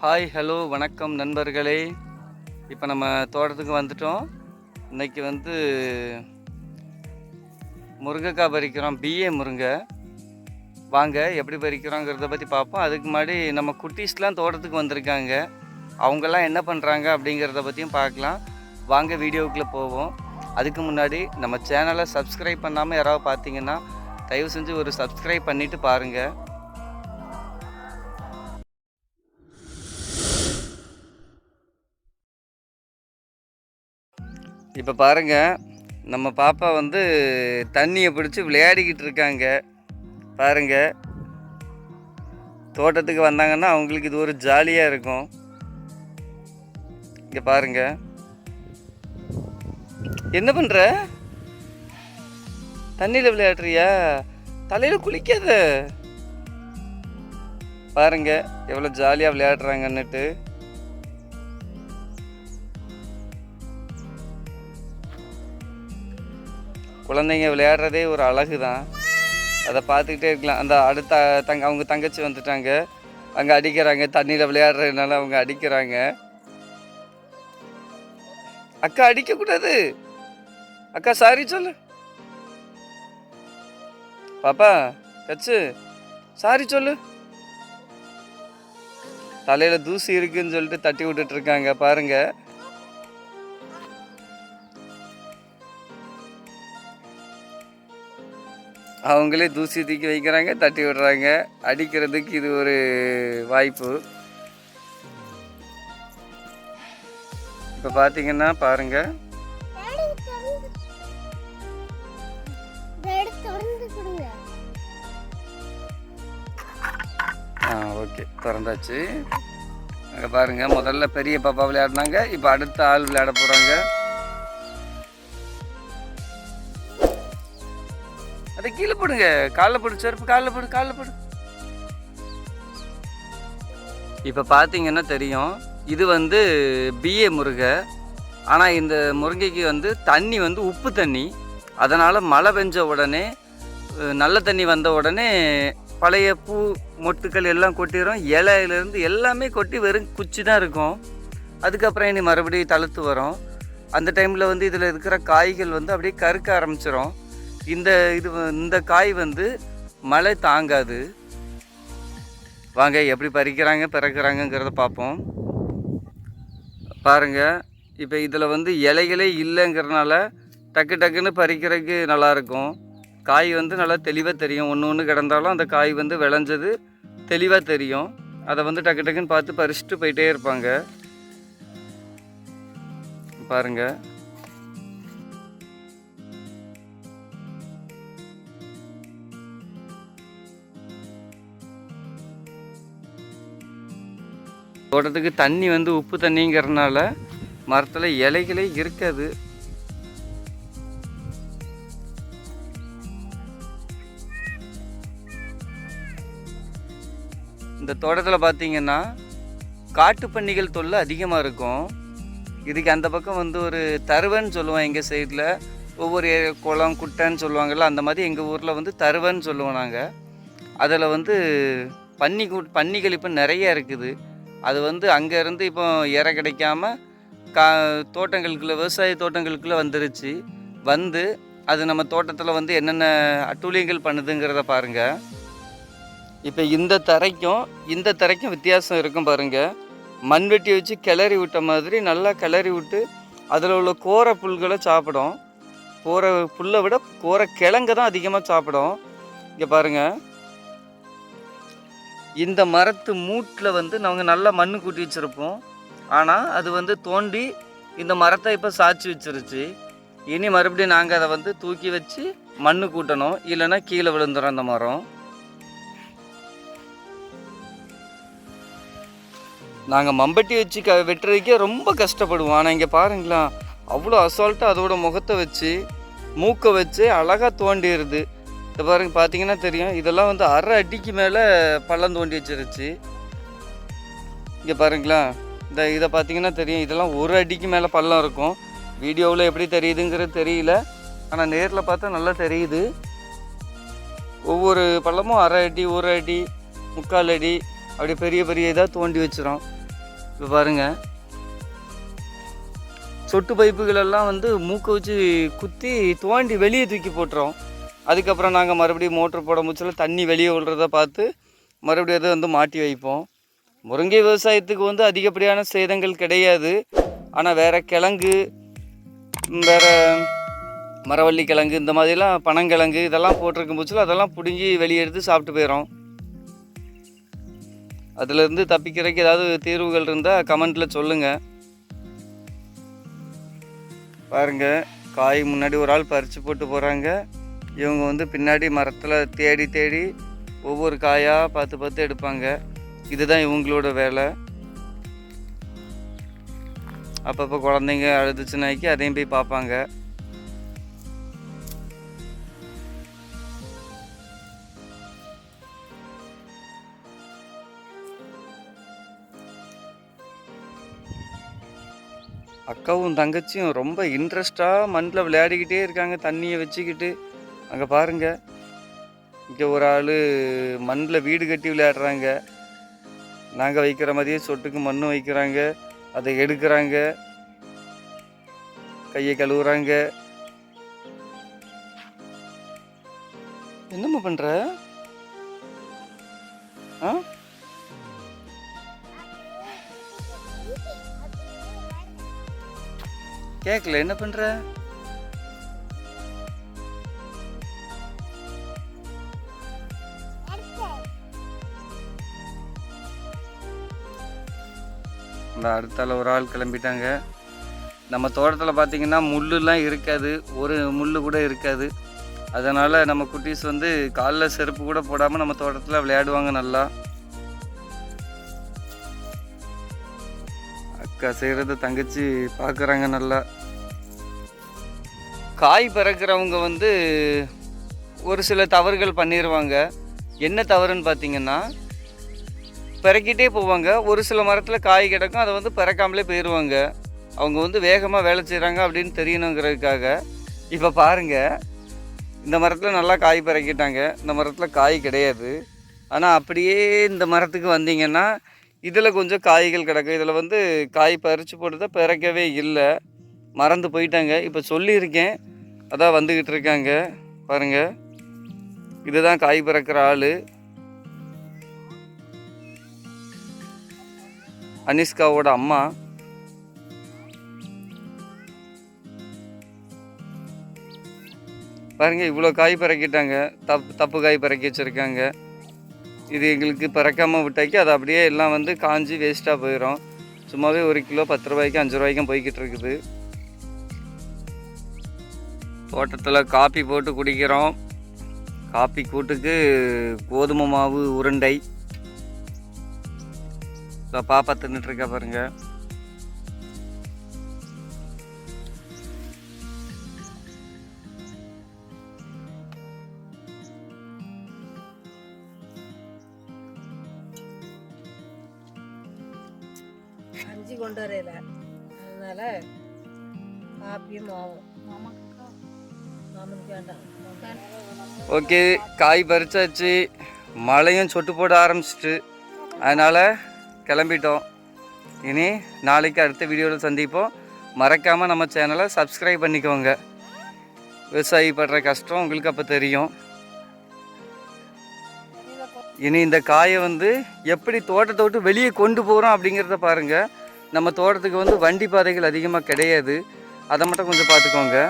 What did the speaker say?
Hi hello வணக்கம் நண்பர்களே. இப்போ நம்ம தோட்டத்துக்கு வந்துட்டோம். இன்னைக்கு வந்து முருங்கைக்காய் பறிக்கிறோம். பிஏ முருங்கை. வாங்க எப்படி பறிக்கிறோங்கிறத பற்றி பார்ப்போம். அதுக்கு முன்னாடி நம்ம குட்டீஸ்லாம் தோட்டத்துக்கு வந்திருக்காங்க. அவங்கெல்லாம் என்ன பண்ணுறாங்க அப்படிங்கிறத பற்றியும் பார்க்கலாம். வாங்க வீடியோவுக்குள்ளே போவோம். அதுக்கு முன்னாடி நம்ம சேனலை சப்ஸ்கிரைப் பண்ணாமல் யாராவது பார்த்தீங்கன்னா தயவு செஞ்சு ஒரு சப்ஸ்கிரைப் பண்ணிவிட்டு பாருங்கள் இப்போ பாருங்க நம்ம பாப்பா வந்து தண்ணியை பிடிச்சி விளையாடிக்கிட்டு இருக்காங்க. பாருங்கள் தோட்டத்துக்கு வந்தாங்கன்னா அவங்களுக்கு இது ஒரு ஜாலியாக இருக்கும். இங்கே பாருங்க. என்ன பண்ணுற தண்ணியில் விளையாடுறியா? தலையில் குளிக்காத. பாருங்க எவ்வளோ ஜாலியாக விளையாடுறாங்கன்னுட்டு. குழந்தைங்க விளையாடுறதே ஒரு அழகு தான் அதை பார்த்துக்கிட்டே இருக்கலாம். அந்த அடுத்த தங்க அவங்க தங்கச்சி வந்துட்டாங்க. அங்கே அடிக்கிறாங்க. தண்ணியில் விளையாடுறதுனால அவங்க அடிக்கிறாங்க. அக்கா அடிக்கக்கூடாது. அக்கா சாரி சொல்லு. பாப்பா கச்சு. சாரி சொல்லு. தலையில் தூசி இருக்குன்னு சொல்லிட்டு தட்டி விட்டுட்டு இருக்காங்க. பாருங்கள் அவங்களே தூசி தூக்கி வைக்கிறாங்க தட்டி விடுறாங்க. அடிக்கிறதுக்கு இது ஒரு வாய்ப்பு. இப்போ பார்த்தீங்கன்னா பாருங்க. ஆ ஓகே. திறந்தாச்சு. அங்கே பாருங்கள் முதல்ல பெரிய பாப்பா விளையாடினாங்க இப்போ அடுத்த ஆள் விளையாட போகிறாங்க கீழே போடுங்க. காலில் போடு செருப்பு காலில் போடு காலில் போடு. இப்போ பார்த்தீங்கன்னா தெரியும். இது வந்து பிஏ முருகை ஆனால் இந்த முருங்கைக்கு வந்து தண்ணி வந்து உப்பு தண்ணி. அதனால் மழை பெஞ்ச உடனே நல்ல தண்ணி வந்த உடனே பழைய பூ மொட்டுக்கள் எல்லாம் கொட்டிடும் இலையிலேருந்து எல்லாமே கொட்டி வெறும் குச்சி தான் இருக்கும். அதுக்கப்புறம் இனி மறுபடியும் தளர்த்து வரும். அந்த டைமில் வந்து இதில் இருக்கிற காய்கள் வந்து அப்படியே கருக்க ஆரம்பிச்சிடும் இந்த இது இந்த காய் வந்து மழை தாங்காது. வாங்க எப்படி பறிக்கிறாங்க பிறக்கிறாங்கங்கிறத பார்ப்போம். பாருங்கள் இப்போ இதில் வந்து இலைகளே இல்லைங்கிறனால டக்கு டக்குன்னு பறிக்கிறதுக்கு நல்லாயிருக்கும். காய் வந்து நல்லா தெளிவாக தெரியும். ஒன்று ஒன்று கிடந்தாலும் அந்த காய் வந்து விளைஞ்சது தெளிவாக தெரியும். அதை வந்து டக்கு டக்குன்னு பார்த்து பறிச்சுட்டு போயிட்டே இருப்பாங்க. பாருங்கள் தோட்டத்துக்கு தண்ணி வந்து உப்பு தண்ணிங்கிறதுனால மரத்தில் இலைகளே இருக்காது. இந்த தோட்டத்தில் பார்த்தீங்கன்னா காட்டு பன்னிகள் தொல்லை அதிகமாக இருக்கும். இதுக்கு அந்த பக்கம் வந்து ஒரு தருவன்னு சொல்லுவோம் எங்கள் சைடில். ஒவ்வொரு குளம் குட்டைன்னு சொல்லுவாங்கள்ல அந்த மாதிரி எங்கள் ஊரில் வந்து தருவன்னு சொல்லுவோம் நாங்கள் அதில் வந்து பன்னி பன்னிகள் இப்போ நிறைய இருக்குது. அது வந்து அங்கேருந்து இப்போ இற கிடைக்காம கா தோட்டங்களுக்குள்ளே விவசாய தோட்டங்களுக்குள்ளே வந்துருச்சு. வந்து அது நம்ம தோட்டத்தில் வந்து என்னென்ன அட்டூழியங்கள் பண்ணுதுங்கிறத பாருங்கள் இப்போ இந்த தரைக்கும் இந்த தரைக்கும் வித்தியாசம் இருக்கும் பாருங்கள் மண்வெட்டி வச்சு கிளறி விட்ட மாதிரி நல்லா கிளறி விட்டு அதில் உள்ள கோர புல்களை சாப்பிடும். கோர புல்லை விட கோர கிழங்கு தான் அதிகமாக சாப்பிடும். இங்கே பாருங்கள் இந்த மரத்து மூட்டில் வந்து நாங்கள் நல்லா மண் கூட்டி வச்சுருப்போம். ஆனால் அது வந்து தோண்டி இந்த மரத்தை இப்போ சாய்ச்சி வச்சிருச்சு. இனி மறுபடியும் நாங்கள் அதை வந்து தூக்கி வச்சு மண் கூட்டணும். இல்லைன்னா கீழே விழுந்துடும் அந்த மரம். நாங்கள் மம்பட்டி வச்சு க வெட்டுறதுக்கே ரொம்ப கஷ்டப்படுவோம். ஆனால் இங்கே பாருங்களேன். அவ்வளோ அசால்ட்டாக அதோட முகத்தை வச்சு மூக்கை வச்சு அழகாக தோண்டிடுது. இந்த பாருங்க பார்த்தீங்கன்னா தெரியும். இதெல்லாம் வந்து அரை அடிக்கு மேலே பள்ளம் தோண்டி வச்சிருச்சு. இங்கே பாருங்களா. இந்த இதை பார்த்தீங்கன்னா தெரியும். இதெல்லாம் ஒரு அடிக்கு மேலே பள்ளம் இருக்கும். வீடியோவில் எப்படி தெரியுதுங்கிறது தெரியல. ஆனால் நேரில் பார்த்தா நல்லா தெரியுது. ஒவ்வொரு பள்ளமும் அரை அடி ஒரு அடி முக்கால் அடி அப்படி பெரிய பெரிய இதாக தோண்டி வச்சிரும். இப்போ பாருங்க. சொட்டு பைப்புகளெல்லாம் வந்து மூக்கை வச்சு குத்தி தோண்டி வெளியே தூக்கி போட்டுறோம் அதுக்கப்புறம் நாங்கள் மறுபடியும் மோட்ரு போட முச்சில தண்ணி வெளியே விழுறத பார்த்து மறுபடியும் அதை வந்து மாட்டி வைப்போம். முருங்கை விவசாயத்துக்கு வந்து அதிகப்படியான சேதங்கள் கிடையாது. ஆனால் வேறு கிழங்கு வேறு வேற மரவள்ளி கிழங்கு இந்த மாதிரிலாம் பனங்கிழங்கு இதெல்லாம் போட்டிருக்கும் போச்சுல அதெல்லாம் பிடுங்கி வெளியே எடுத்து சாப்பிட்டு போயிடும் அதுலேருந்து தப்பிக்கிறதுக்கு ஏதாவது தீர்வுகள் இருந்தால் கமெண்ட்டில் சொல்லுங்கள் பாருங்கள் காய் முன்னாடி ஒரு ஆள் பறித்து போட்டு போகிறாங்க இவங்க வந்து பின்னாடி மரத்தில் தேடி தேடி ஒவ்வொரு காயாக பார்த்து பார்த்து எடுப்பாங்க. இதுதான் இவங்களோட வேலை. அப்பப்போ குழந்தைங்க அழுதுச்சுனாக்கி அதையும் போய் பார்ப்பாங்க. அக்காவும் தங்கச்சியும் ரொம்ப இன்ட்ரெஸ்டாக மண்ணில் விளையாடிக்கிட்டே இருக்காங்க. தண்ணியை வச்சுக்கிட்டு அங்கே பாருங்க. இங்கே ஒரு ஆள் மண்ணில் வீடு கட்டி விளையாடுறாங்க. நாங்கள் வைக்கிற மாதிரியே சொட்டுக்கு மண்ணும் வைக்கிறாங்க. அதை எடுக்கிறாங்க. கையை கழுவுறாங்க. என்னம்மா பண்ணுற ஆ? கேட்கல என்ன பண்ணுற இந்த அடுத்தால ஒரு ஆள் கிளம்பிட்டாங்க. நம்ம தோட்டத்தில் பார்த்திங்கன்னா முள்ளுலாம் இருக்காது. ஒரு முள் கூட இருக்காது. அதனால் நம்ம குட்டீஸ் வந்து காலில் செருப்பு கூட போடாமல் நம்ம தோட்டத்தில் விளையாடுவாங்க நல்லா. அக்கா செய்கிறத தங்கச்சி பார்க்குறாங்க நல்லா. காய் பிறக்கிறவங்க வந்து ஒரு சில தவறுகள் பண்ணிடுவாங்க என்ன தவறுன்னு பார்த்திங்கன்னா பிறக்கிட்டே போவாங்க. ஒரு சில மரத்தில் காய் கிடக்கும் அதை வந்து பிறக்காமலே போயிடுவாங்க அவங்க வந்து வேகமாக வேலை செய்கிறாங்க அப்படின்னு தெரியணுங்கிறதுக்காக. இப்போ பாருங்கள் இந்த மரத்தில் நல்லா காய் பிறக்கிட்டாங்க. இந்த மரத்தில் காய் கிடையாது. ஆனால் அப்படியே இந்த மரத்துக்கு வந்தீங்கன்னா இதில் கொஞ்சம் காய்கள் கிடக்கும் இதில் வந்து காய் பறித்து போட்டு பிறக்கவே இல்லை. மறந்து போயிட்டாங்க. இப்போ சொல்லியிருக்கேன். அதான் வந்துக்கிட்டு இருக்காங்க. பாருங்கள் இதுதான் காய் பிறக்கிற ஆள். அனிஷ்காவோட அம்மா. பாருங்க இவ்வளோ காய் பறக்கிட்டாங்க. தப்பு தப்பு காய் பறக்கி வச்சுருக்காங்க. இது எங்களுக்கு பறக்காமல் விட்டாக்கி அது அப்படியே எல்லாம் வந்து காஞ்சி வேஸ்ட்டாக போயிடும் சும்மாவே ஒரு கிலோ பத்து ரூபாய்க்கு அஞ்சு ரூபாய்க்கும் போய்கிட்டு இருக்குது. தோட்டத்தில் காப்பி போட்டு குடிக்கிறோம். காப்பி கூட்டுக்கு கோதுமை மாவு உருண்டை. இப்போ பாப்பா தின்னுட்டு இருக்கா பாருங்க. அஞ்சு கொண்டு வரையில. அதனால காப்பியும் மாவும். மாமனுக்கு வேண்டாம். ஓகே காய் பறிச்சாச்சு. மழையும் சொட்டு போட ஆரம்பிச்சிட்டு. அதனால் கிளம்பிட்டோம். இனி நாளைக்கு அடுத்த வீடியோவில் சந்திப்போம். மறக்காமல் நம்ம சேனலை சப்ஸ்கிரைப் பண்ணிக்கோங்க. விவசாயி படுற கஷ்டம் உங்களுக்கு அப்போ தெரியும். இனி இந்த காயை வந்து எப்படி தோட்டத்தை விட்டு வெளியே கொண்டு போகிறோம் அப்படிங்கிறத பாருங்கள் நம்ம தோட்டத்துக்கு வந்து வண்டி பாதைகள் அதிகமாக கிடையாது. அதை மட்டும் கொஞ்சம் பார்த்துக்கோங்க.